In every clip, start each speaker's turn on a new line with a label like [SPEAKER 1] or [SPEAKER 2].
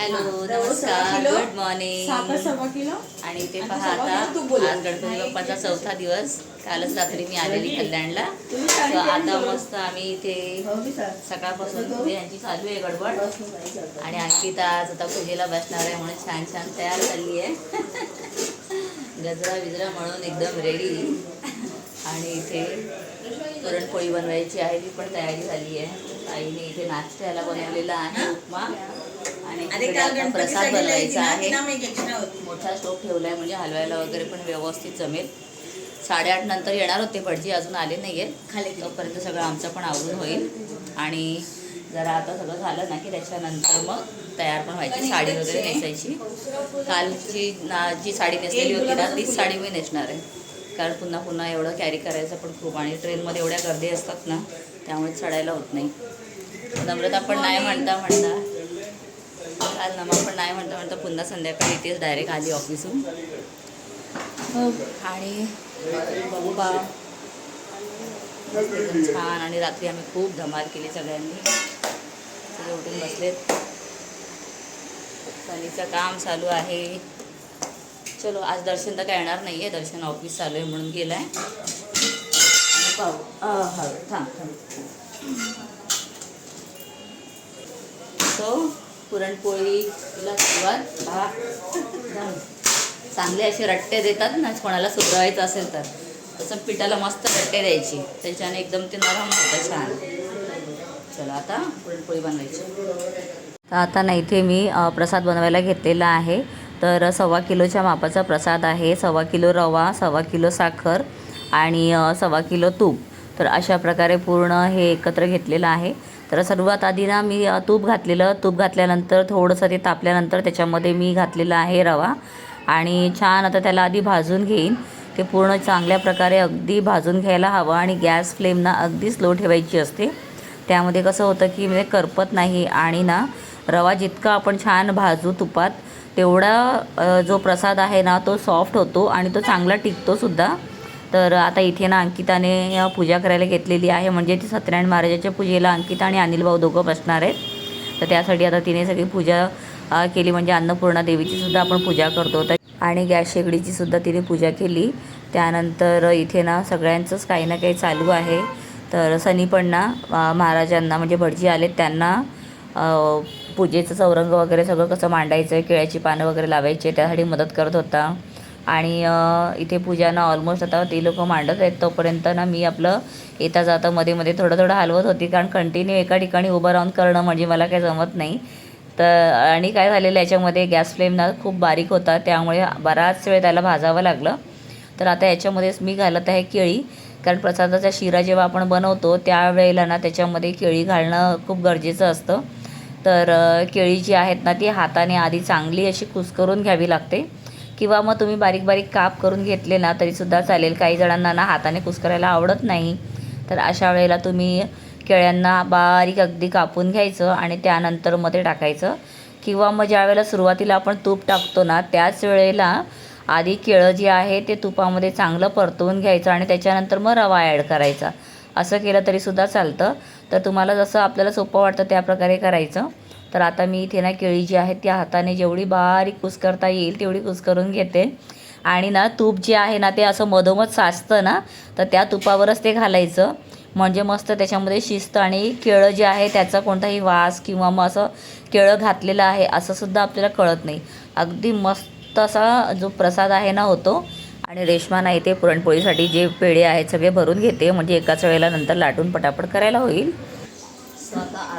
[SPEAKER 1] Hello नमस्कार good morning. आणि ते पहा आता. आज गणपती बाप्पाचा चौथा दिवस. कालच रात्री मी आलेली कल्याणला. आता मस्त आम्ही इथे
[SPEAKER 2] हो
[SPEAKER 1] सकाळपासून यांची चालू आहे गडबड. आणि अंकिता आज आता पूजेला बसणार आहे म्हणून छान छान तयार झाली आहे. गजरा बिजरा म्हणून एकदम रेडी आणि इथे पुरणपोळी बनवायची आहे. ती पण तयारी झाली आहे. आईने इथे नाश्त्याला बनवलेला आहे उपमा. आणि
[SPEAKER 2] काल
[SPEAKER 1] आता प्रसाद बनवायचा आहे. मोठा स्टोव ठेवलाय म्हणजे हलवायला वगैरे पण व्यवस्थित जमेल. साडेआठ नंतर येणार होते भटजी अजून आले नाहीये.
[SPEAKER 2] खाली
[SPEAKER 1] तोपर्यंत सगळं आमचं पण आवरून होईल. आणि जरा आता सगळं झालं ना की त्याच्यानंतर मग तयार पण व्हायची साडी वगैरे नेसायची. कालची ना जी साडी नेसलेली होती ना तीच साडी मी नेसणार आहे. कारण पुन्हा पुन्हा एवढं कॅरी करायचं पण खूप. आणि ट्रेनमध्ये एवढ्या गर्दी असतात ना त्यामुळे चढायला होत नाही. नम्रता पण नाही म्हणता म्हणता. काल नमा पण नाही म्हणता म्हणता पुन्हा संध्याकाळी इथेच डायरेक्ट आली ऑफिसून आणि बघू बा छान. आणि रात्री आम्ही खूप धमाल केली सगळ्यांनी. सगळे उठून बसलेत. सनीचं काम चालू आहे. चलो आज दर्शन तर काय येणार नाही आहे दर्शन ऑफिस चालू आहे म्हणून गेलं आहे आणि पाहू. हा थांब थांब. सो पुरणपोळीला सुरुवात चांगले असे रट्टे देतात ना कोणाला सुधरवायचं असेल तर. तसं पिठाला मस्त रट्टे द्यायची. त्याच्याने एकदम ते नरम होतं छान. चला आता पुरणपोळी बनवायची. तर आता ना इथे मी प्रसाद बनवायला घेतलेला आहे. तर सव्वा किलोच्या मापाचा प्रसाद आहे. सव्वा किलो रवा सव्वा किलो साखर आणि सव्वा किलो तूप. तर अशा प्रकारे पूर्ण हे एकत्र घेतलेलं आहे. तर सर्वात आधी ना मी तूप घातलेलं. तूप घातल्यानंतर थोडंसं ते तापल्यानंतर त्याच्यामध्ये मी घातलेला आहे रवा. आणि छान आता त्याला आधी भाजून घेईन. ते पूर्ण चांगल्या प्रकारे अगदी भाजून घ्यायला हवं आणि गॅस फ्लेम ना अगदी स्लो ठेवायची असते. त्यामध्ये कसं होतं की म्हणजे करपत नाही आणि ना रवा जितका आपण छान भाजू तुपात तेवढा जो प्रसाद आहे ना तो सॉफ्ट होतो आणि तो चांगला टिकतोसुद्धा तर आता इथे ना अंकिताने पूजा करायला घेतलेली आहे. म्हणजे ती सत्यनारायण महाराजाच्या पूजेला अंकिता आणि अनिल भाऊ दोघं बसणार आहेत. तर त्यासाठी आता तिने सगळी पूजा केली. म्हणजे अन्नपूर्णा देवीची सुद्धा आपण पूजा करतो. तर आणि गॅस शेगडीची सुद्धा तिने पूजा केली. त्यानंतर इथे ना सगळ्यांचंच काही ना काही चालू आहे. तर सनी पण ना महाराजांना म्हणजे भटजी आलेत. त्यांना पूजेचं चौरंग वगैरे सगळं कसं मांडायचं आहे केळ्याची पानं वगैरे लावायची त्यासाठी मदत करत होता. आणि इथे पूजा ना ऑलमोस्ट आता ते लोक मांडत आहेत तोपर्यंत ना मी आपलं येता जाता मध्ये मध्ये थोडं थोडं हलवत होती. कारण कंटिन्यू एका ठिकाणी उभं राहून करणं म्हणजे मला काही जमत नाही. तर आणि काय झालेलं याच्यामध्ये गॅस फ्लेम ना खूप बारीक होता. त्यामुळे बराच वेळ त्याला भाजावं लागलं. तर आता याच्यामध्येच मी घालत आहे केळी. कारण प्रसादाचा शिरा जेव्हा आपण बनवतो त्यावेळेला ना त्याच्यामध्ये केळी घालणं खूप गरजेचं असतं. तर केळी जी आहेत ना ती हाताने आधी चांगली अशी कुस्करून घ्यावी लागते. किंवा मग तुम्ही बारीक बारीक काप करून घेतले ना तरीसुद्धा चालेल. काही जणांना ना हाताने कुस्करायला आवडत नाही. तर अशा वेळेला तुम्ही केळ्यांना बारीक अगदी कापून घ्यायचं आणि त्यानंतर मग ते टाकायचं. किंवा मग ज्या वेळेला सुरुवातीला आपण तूप टाकतो ना त्याच वेळेला आधी केळं जे आहे ते तुपामध्ये चांगलं परतवून घ्यायचं आणि त्याच्यानंतर मग रवा ॲड करायचा. असं केलं तरीसुद्धा चालतं. तर तुम्हाला जसं आपल्याला सोपं वाटतं त्या प्रकारे करायचं. तर आता मी इथे ना केळी जी आहे त्या हाताने जेवढी बारीक कुस्करता येईल तेवढी कुस्करून घेते. आणि ना तूप जे आहे ना ते असं मधोमध साचतं ना तर त्या तुपावरच ते घालायचं. म्हणजे मस्त त्याच्यामध्ये शिस्त आणि केळं जे आहे त्याचा कोणताही वास किंवा मग असं केळं घातलेलं आहे असंसुद्धा आपल्याला कळत नाही. अगदी मस्त असा जो प्रसाद आहे ना होतो. आणि रेशमा नाही ते पुरणपोळीसाठी जे पेढे आहेत सगळे भरून घेते. म्हणजे एकाच वेळेला नंतर लाटून पटापट करायला होईल.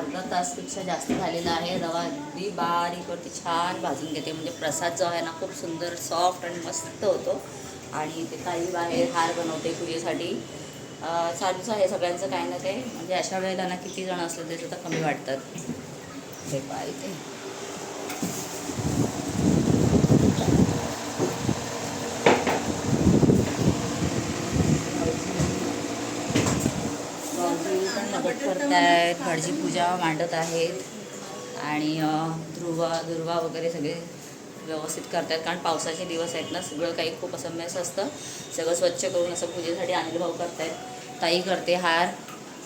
[SPEAKER 1] अर्धा तासपेक्षा जास्त झालेला आहे. रवा अगदी बारीकवरती छान भाजून घेते. म्हणजे प्रसाद जो आहे ना खूप सुंदर सॉफ्ट आणि मस्त होतो. आणि ते काही बाहेर हार बनवते पूजेसाठी. चालूच आहे सगळ्यांचं काही ना काही म्हणजे अशा वेळेला ना किती जण असले ते सुद्धा कमी वाटतात. हे पाहिजे स्वागत करत आहेत मदत पूजा मांडत आहेत आणि ध्रुवा दुर्वा वगैरे सगळे व्यवस्थित करतात कारण पावसाचे दिवस आहेत ना सगळं काही खूप असं मेस असतं. सगळं स्वच्छ करून असं पूजेसाठी अनिल भाऊ करतायत. ताई करते हार.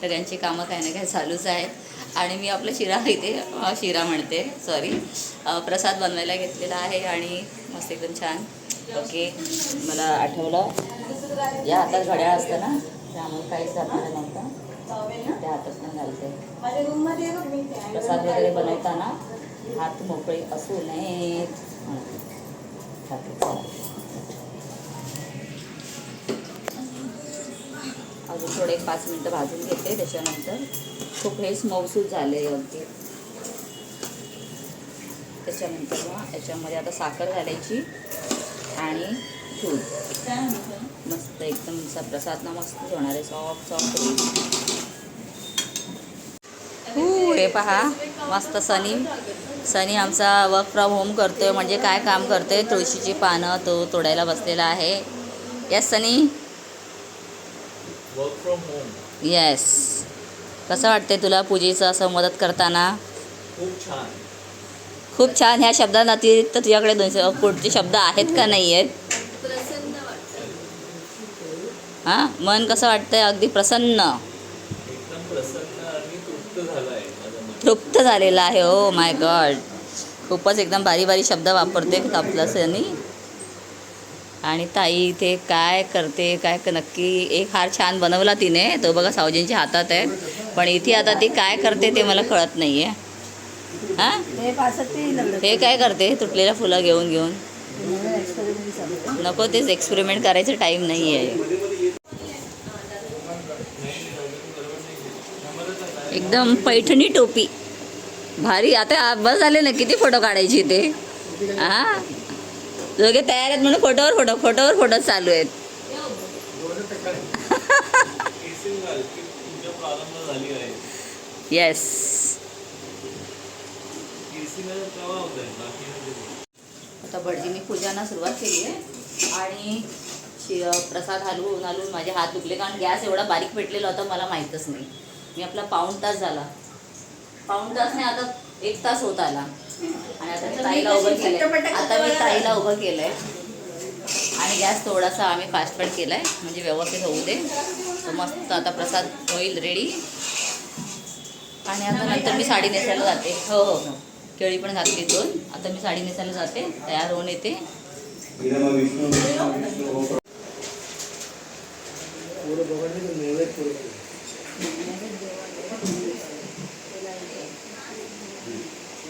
[SPEAKER 1] सगळ्यांची कामं काही ना काही चालूच आहेत. आणि मी आपलं शिरा इथे शिरा म्हणते सॉरी प्रसाद बनवायला घेतलेला आहे आणि मस्त एकदम छान. ओके मला आठवलं. या हातात घड्याळ असतं ना. त्यामुळे काहीच घातलेलं नव्हतं त्या हातात पण घालते. प्रसाद वगैरे बनवताना हात मोकळे असू नयेत. अजून थोडे पाच मिनटं भाजून घेते त्याच्यानंतर खूप हे मऊसूद झाले अगदी. त्याच्यानंतर मग याच्यामध्ये आता साखर घालायची आणि दूध मस्त एकदम असा प्रसाद ना मस्त होणार आहे. सॉफ्ट सॉफ्ट हू हे पहा. मस्त सनी. सनी आमचा वर्क फ्रॉम होम करतोय. म्हणजे काय काम करतोय? तुळशीची पानं तो तोडायला बसलेला आहे. Yes Sunny?
[SPEAKER 3] Work from home
[SPEAKER 1] yes कसं वाटते तुला पूजेचं असं मदत करताना?
[SPEAKER 3] खूप छान.
[SPEAKER 1] खूप छान. ह्या शब्दांव्यतिरिक्त तुझ्याकडे दोन पुढचे शब्द आहेत का नाही आहेत हां? मन कसं वाटतंय? अगदी प्रसन्न.
[SPEAKER 3] एकदम प्रसन्न आणि तृप्त
[SPEAKER 1] झालेला आहे. ओ माय गॉड खूपच एकदम बारी बारी शब्द वापरते आपला सनी आणि ताई इथे काय करते? काय क- नक्की एक हार छान बनवला तिने. तो बघा सावजींच्या हातात आहे. पण इथे आता ती काय करते ते मला कळत नाही आहे हां
[SPEAKER 2] हे
[SPEAKER 1] हे काय करते? तुटलेल्या फुलं घेऊन घेऊन. नको तेच एक्सपेरिमेंट करायचं टाईम नाही आहे एकदम पैठणी टोपी. भारी आता बस झाले ना किती फोटो काढायचे ते? हा दोघे तयार आहेत म्हणून फोटोवर फोटो फोटोवर फोटो चालू आहेत. येस आता भटजींनी पूजांना सुरुवात केली आहे. आणि शि प्रसाद हलवून हलवून माझे हात दुखले कारण गॅस एवढा बारीक पेटलेला होता मला माहीतच नाही. मी आपला पाऊण तास झाला. पाऊण तास नाही आता एक तास होत आला. आणि आता मी ताईला उभं केलंय. आता मी ताईला उभं केलंय. आणि गॅस थोडासा आम्ही फास्ट पण केलाय म्हणजे व्यवस्थित होऊ दे. तर मस्त आता प्रसाद होईल रेडी आणि आता नंतर मी साडी नेसायला जाते. हो हो हो. केळी पण घातली दोन. आता मी साडी नेसायला जाते. तयार होऊन येते.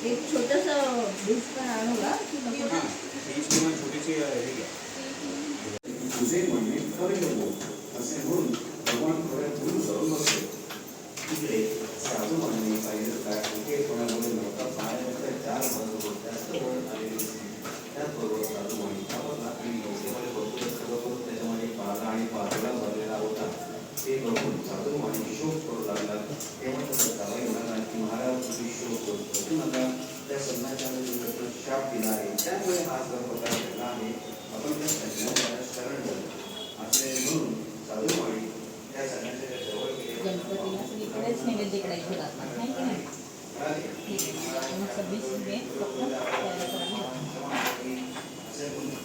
[SPEAKER 2] एक छोटस डिश पण आणू का नको?
[SPEAKER 4] तुझे म्हणणे खरे नको असे म्हणून भगवान थोड्या दूर जाऊन बसले. तिकडे साधू म्हणणे पाहिलं काय उकेपणामुळे नव्हता पायाच्या चार भागावर जास्त वळ आलेले त्याचबरोबर साधू म्हणे सावरला आणि नौकेमध्ये बसलेलं सर्व करून त्याच्यामध्ये पाला आणि पातळा भरलेला होता. ते बघून साधू म्हणे शोक करू लागला. तेव्हा त्याचा जावई म्हणाला की महाराज तुम्ही शोक करू त्या सन्नाच्या शाप दिला आहे त्यामुळे हा सर्व प्रकार घडला आहे आपण त्या सज्जनाला शरण झालो असे म्हणून साधू माळी त्या सगळ्यांच्या जवळ गेले
[SPEAKER 1] गणपतीला सगळीकडेच नैवेद्य करायचे लागतात नाही की नाही ठीक आहे मग सव्वीस मे फक्त तयारी करावी लागते.
[SPEAKER 4] असे म्हणून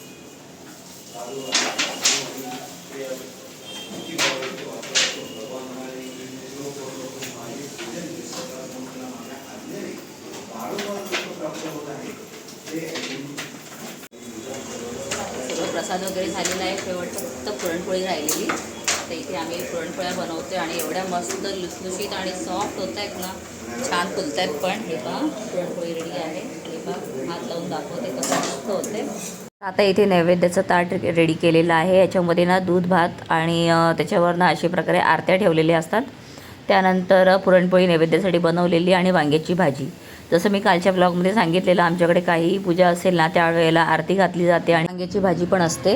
[SPEAKER 4] साधू ते किती भावाचे वापर असतो. भगवान म्हणाले की जो कोण लोक माझे पूजन विसरतात म्हणून त्याला माझ्या आज्ञेने वारंवार सुख प्राप्त होत आहे ते ऐकून
[SPEAKER 1] सगळं प्रसाद वगैरे झालेला आहे शेवटचं फक्त पुरणपोळी राहिलेली. तर इथे आम्ही पुरणपोळ्या बनवतोय आणि एवढ्या मस्त लुसलुशीत आणि सॉफ्ट होत आहेत ना छान फुलत आहेत पण. हे बा पुरणपोळी रेडी आहे. हे बा हात लावून दाखवते कसं मस्त होते आता इथे नैवेद्याचं ताट रेडी केलेलं आहे. याच्यामध्ये ना दूध भात आणि त्याच्यावर ना अशा प्रकारे आरत्या ठेवलेल्या असतात. त्यानंतर पुरणपोळी नैवेद्यासाठी बनवलेली आणि वांग्याची भाजी. जसं मी कालच्या ब्लॉगमध्ये सांगितलेलं आमच्याकडे काही पूजा असेल ना त्यावेळेला आरती घातली जाते आणि वांग्याची भाजी पण असते.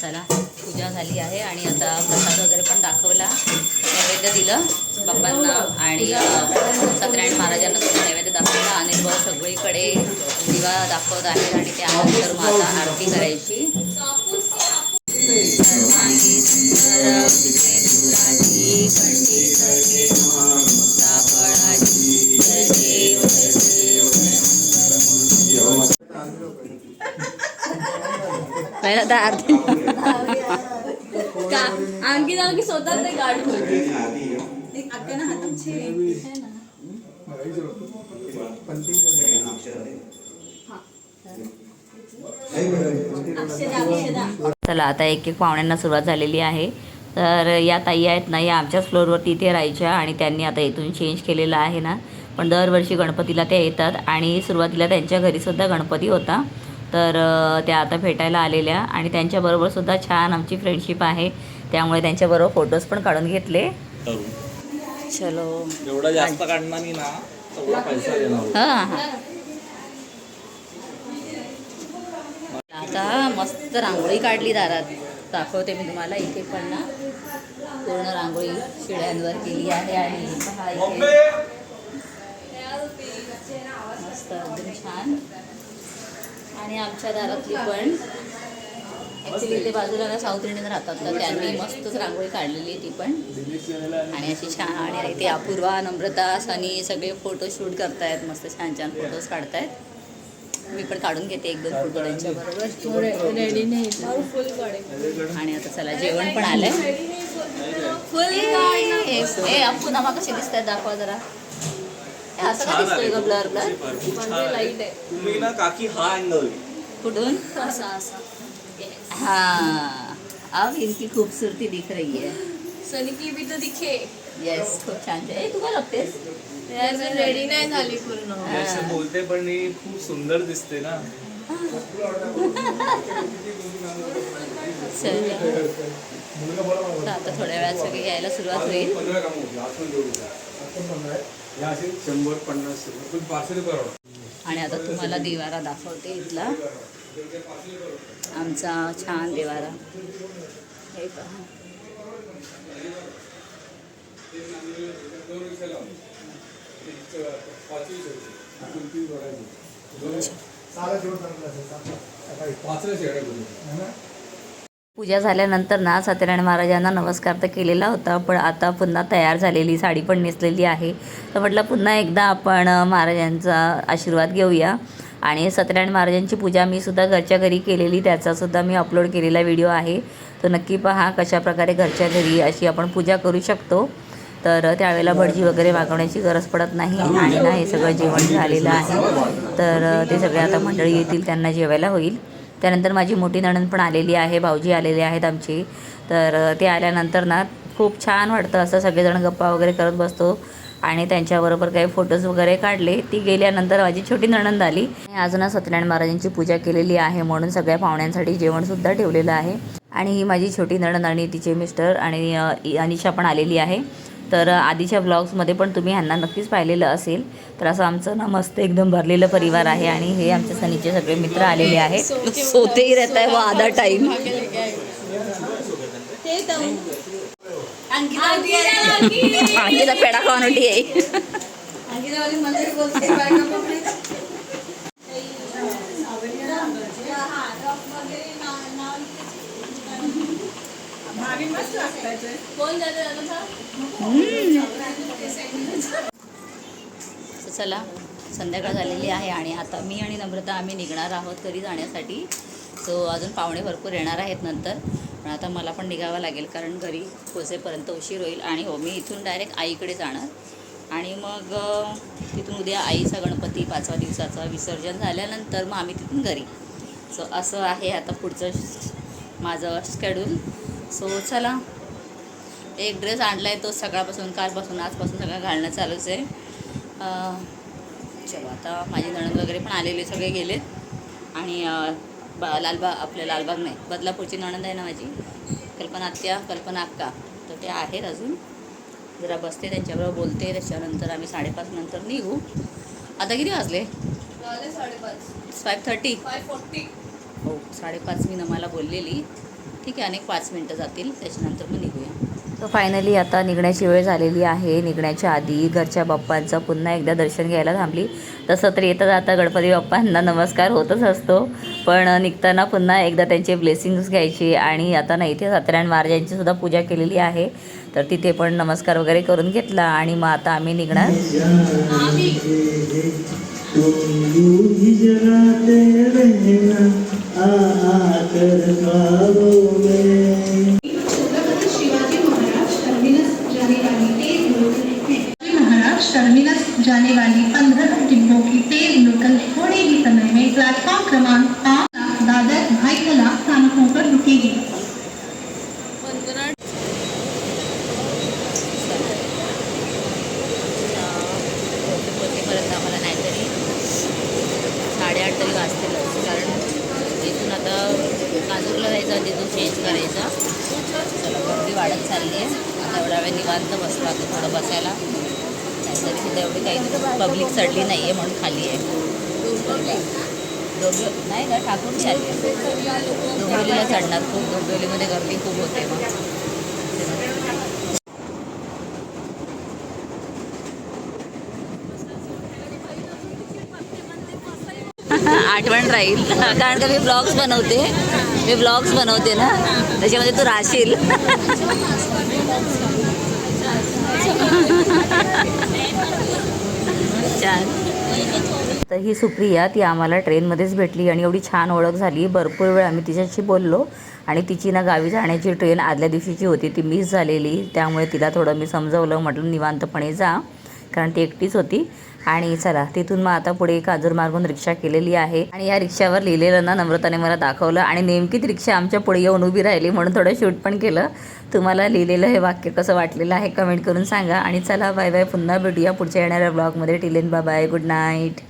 [SPEAKER 1] चला पूजा झाली आहे आणि आता प्रसाद वगैरे पण दाखवला. नैवेद्य दिलं बाप्पांना आणि सत्यनारायण महाराजांना सुद्धा नैवेद्य दाखवला. अनिल भाऊ सगळीकडे दिवा दाखवत आहेत आणि त्यानंतर मग आता आरती करायची. पहिला तर आरती का आणखी जाऊ की स्वतः ते गाडी चला आता एक एक पाहुण्यांना सुरुवात झालेली आहे. तर या ताई आहेत ना या आमच्याच फ्लोअरवरती इथे राहायच्या आणि त्यांनी आता इथून चेंज केलेलं आहे ना. पण दरवर्षी गणपतीला त्या येतात आणि सुरुवातीला त्यांच्या घरीसुद्धा गणपती होता. तर त्या आता भेटायला आलेल्या आणि त्यांच्याबरोबर सुद्धा छान आमची फ्रेंडशिप आहे. त्यामुळे त्यांच्याबरोबर फोटोज पण काढून घेतले. चलो.
[SPEAKER 3] एवढा जास्त काढणार नाही ना तेवढा पैसा देणार.
[SPEAKER 1] हां हां. आता मस्त रांगोळी काढली दारात. दाखवते मी तुम्हाला इथे पण ना. पूर्ण रांगोळी शिड्यांवर केली आहे आणि पहा इथे. मस्त एकदम छान. आणि आमच्या दारातली पण. ॲक्च्युली ते बाजूला ना साऊथ इंडियन राहतात तर त्यांनी मस्तच रांगोळी काढलेली आहे ती पण. आणि अशी छान आणि इथे अपूर्वा नम्रता सनी सगळे फोटो शूट करतायत मस्त छान छान फोटोज काढतायत. मी पण काढून घेते एक दोन फोटो त्यांच्याबरोबर आणि आता चला जेवण पण आलंय. फुल ए अप्पू नामा कसे दिसत आहेत दाखवा जरा. ए, असं दिसतोय ग ब्लर ब्लर
[SPEAKER 2] म्हणजे लाईट आहे.
[SPEAKER 3] तुम्ही ना काकी हा अँगल
[SPEAKER 1] कुठून?
[SPEAKER 2] असा असा.
[SPEAKER 1] हाँ. अब इनकी खूबसूरती दिख रही है
[SPEAKER 2] सनी की भी तर दिखे.
[SPEAKER 1] येस खूप छान ए, तू काय बघतेस
[SPEAKER 2] रेडी नाही झाली पूर्ण.
[SPEAKER 3] असं बोलते पण ही खूप सुंदर दिसते ना.
[SPEAKER 1] चल. तर आता थोड्या वेळात सगळे यायला सुरुवात होईल.
[SPEAKER 5] शंभर पन्नास पण पाचशे करोड
[SPEAKER 1] आणि आता तुम्हाला देवारा दाखवते इथला. आमचा छान देवारा. हे पहा.
[SPEAKER 5] करू
[SPEAKER 1] पूजा झाल्यानंतर ना सत्यनारायण महाराजांना नमस्कार तर केलेला होता पण आता पुन्हा तयार झालेली साडी पण नेसलेली आहे. तर म्हटलं पुन्हा एकदा आपण महाराजांचा आशीर्वाद घेऊया. आणि सत्यनारायण महाराजांची पूजा मी सुद्धा घरच्या घरी केलेली त्याचासुद्धा मी अपलोड केलेला व्हिडिओ आहे. तो नक्की पहा कशाप्रकारे घरच्या घरी अशी आपण पूजा करू शकतो. तर त्यावेळेला भटजी वगैरे मागवण्याची गरज पडत नाही. आणि ना हे सगळं जेवण झालेलं आहे. तर ते सगळे आता मंडळी येतील त्यांना जेवायला होईल. त्यानंतर माझी मोठी नणंद पण आलेली आहे भाऊजी आलेले आहेत आमची. तर ते आल्यानंतर ना खूप छान वाटतं असं सगळेजण गप्पा वगैरे करत बसतो. आणि त्यांच्याबरोबर काही फोटोज वगैरे काढले. ती गेल्यानंतर माझी छोटी नणंद आली. आणि अजून सत्यनारायण महाराजांची पूजा केलेली आहे म्हणून सगळ्या पाहुण्यांसाठी जेवणसुद्धा ठेवलेलं आहे. आणि ही माझी छोटी नणंद आणि तिचे मिस्टर आणि अनिशा पण आलेली आहे. तर आधीच्या ब्लॉग्समध्ये पण तुम्ही ह्यांना नक्कीच पाहिलेलं असेल. तर असं आमचं ना मस्त एकदम भरलेलं परिवार आहे आणि हे आमचे सनीचे सगळे मित्र आलेले आहेत. सोतेही रहता है वो आधा टाइम पेडा पेढा खावानोटी आहे तर चला संध्याकाळ झालेली आहे आणि आता मी आणि नम्रता आम्ही निघणार आहोत घरी जाण्यासाठी. सो अजून पाहुणे भरपूर येणार आहेत नंतर. पण आता मला पण निघावं लागेल कारण घरी पोचेपर्यंत उशीर होईल आणि हो मी इथून डायरेक्ट आईकडे जाणार. आणि मग तिथून उद्या आईचा गणपती पाचवा दिवसाचा विसर्जन झाल्यानंतर मग आम्ही तिथून घरी. सो असं आहे आता पुढचं माझं शेड्यूल सो चला. एक ड्रेस आणला आहे तो सकाळपासून कालपासून आजपासून सगळं घालणं चालूच आहे. चलो आता माझी नणंद वगैरे पण आलेले सगळे गेलेत. आणि बा लालबाग आपल्या लालबाग नाही बदलापूरची नणंद आहे ना माझी. कल्पना आत्या कल्पना अक्का तर ते आहेत अजून. जरा बसते त्यांच्याबरोबर बोलते. त्याच्यानंतर आम्ही साडेपाच नंतर निघू. आता किती वाजले?
[SPEAKER 2] साडेपाच.
[SPEAKER 1] फाईव्ह थर्टी
[SPEAKER 2] फाय फोर्टी
[SPEAKER 1] हो साडेपाच मी नमाला बोललेली. ठीक आहे अनेक पाच मिनटं जातील. त्याच्यानंतर मग निघूया. तर फायनली आता निघण्याची वेळ झालेली आहे. निघण्याच्या आधी घरच्या बाप्पांचं पुन्हा एकदा दर्शन घ्यायला थांबली. तसं तर येता जाता गणपती बाप्पांना नमस्कार होतच असतो. पण निघताना पुन्हा एकदा त्यांचे ब्लेसिंग्स घ्यायचे आणि आता ना इथे सत्यनारायण महाराजांची सुद्धा पूजा केलेली आहे. तर तिथे पण नमस्कार वगैरे करून घेतला आणि मग आता आम्ही निघणार.
[SPEAKER 6] जाने वाली
[SPEAKER 1] पंद्रह डिब्बों की तेज लोकल ही समय में प्लेटफॉर्म क्रमांक पाँच काही चढली नाही आहे म्हणून खाली आहे. डोंबिव नाही का ठाकूरची आली आहे. डोंबिवलीला चढणार खूप डोंबिवलीमध्ये गर्दी खूप होते मग. आठवण राहील. कारण का मी ब्लॉग्स बनवते. मी ब्लॉग्स बनवते ना. त्याच्यामध्ये तू राहशील. छान तर ही सुप्रिया ती आम्हाला ट्रेनमध्येच भेटली आणि एवढी छान ओळख झाली. भरपूर वेळ आम्ही तिच्याशी बोललो आणि तिची ना गावी जाण्याची ट्रेन आदल्या दिवशीची होती. ती मिस झालेली त्यामुळे तिला थोडं मी समजवलं. म्हटलं निवांतपणे जा कारण ती एकटीच होती. आणि चला तिथून मग आता पुढे काजूर मार्गून रिक्षा केलेली आहे. आणि या रिक्षावर लिहिलेलं ना नम्रताने मला दाखवलं. आणि नेमकीच रिक्षा आमच्या पुढे येऊन उभी राहिली म्हणून थोडं शूट पण केलं. तुम्हाला लिहिलेलं हे वाक्य कसं वाटलेलं आहे कमेंट करून सांगा. आणि चला बाय बाय पुन्हा भेटूया पुढच्या येणाऱ्या ब्लॉगमध्ये टिलेन बाय गुड नाईट